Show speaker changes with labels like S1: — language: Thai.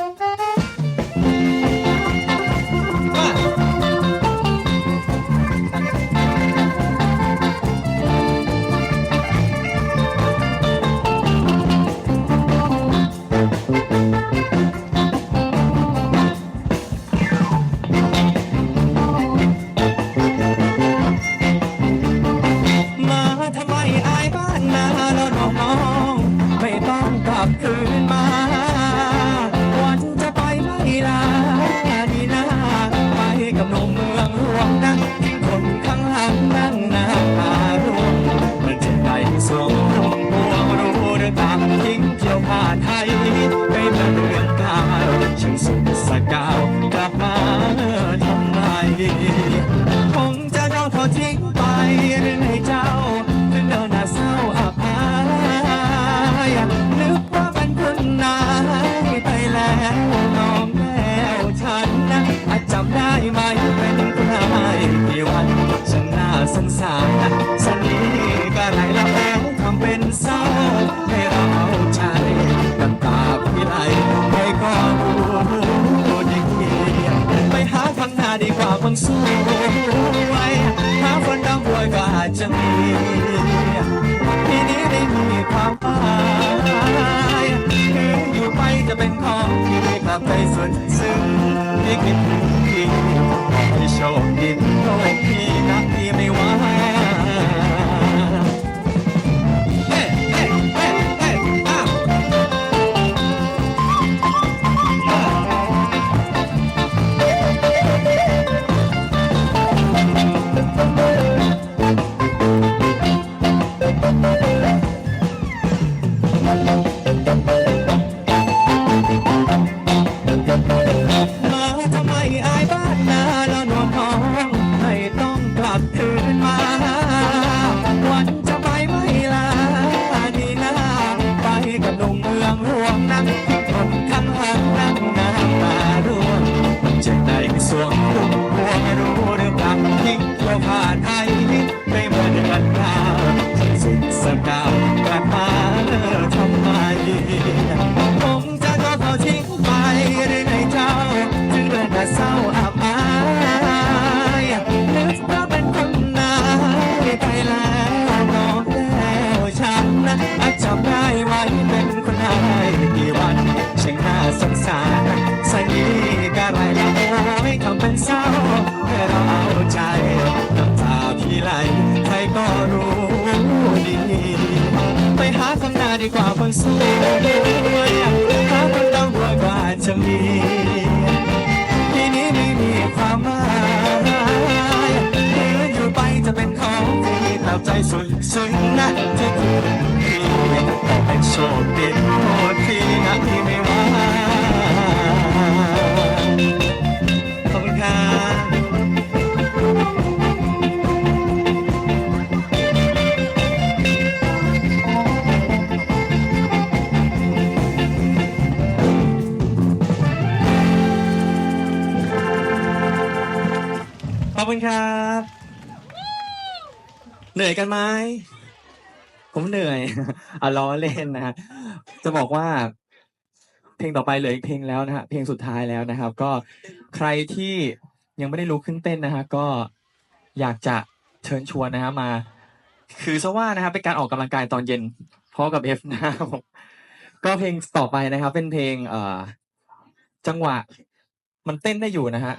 S1: ม สวมรวงพวงรู้หรือตามทิ้งเที่ยวผ้าไทยไปเมืองกาลช่างสุดสกาวกลับมาทำไมคงจะต้องทอดทิ้งไปหรือให้เจ้าถึงเดินหน้าเศร้าอับอายนึกว่าเป็นคนนายไปแล้วน้องแล้วฉันนะจำได้ไหมเป็นคนนายกี่วันฉันน่าสงสาร เป็นเศร้าให้เราใจน้ำตาพี่ไหลให้ก็รู้ดีไปหาทางหน้าดีกว่าคนสู้ไวยหาคนร่ำรวยก็อาจจะมีที่นี้ได้มีความหมายคืออยู่ไปจะเป็นของที่ไม่กลับใจส่วนซึ้งที่คิดถึงพี่ให้โชคดีโลกพี่นะพี่ไม่ มา จจำได้ไหมเป็นคนนายกี่วันช่างน่าสงสารสักนี้ก็ไรละโอ้ยทำเป็นเศร้าให้เราเอาใจน้ำตาพี่ไหลใครก็รู้ดี ไปหาข้างหน้าดีกว่าคนสวยหาคนร่ำรวยก็อาจะมีที่นี้ไม่มีความหมายหรืออยู่ไปจะเป็นของที่กลับใจสุดซึ้ง ขอบคุณครับ เหนื่อยกันไหม ผมเหนื่อยอะล้อเล่นนะฮะจะบอกว่า เพลงต่อไปเหลืออีกเพลงแล้วนะฮะเพลงสุดท้ายแล้วนะครับ ก็ใครที่ยังไม่ได้ลุกขึ้นเต้นนะฮะก็อยากจะเชิญชวนนะฮะมา คือซะว่านะครับเป็นการออกกำลังกายตอนเย็นพร้อมกับเอฟนะครับก็เพลงต่อไปนะครับ เป็นเพลง เอ่อ จังหวะ มันเต้นได้อยู่นะฮะ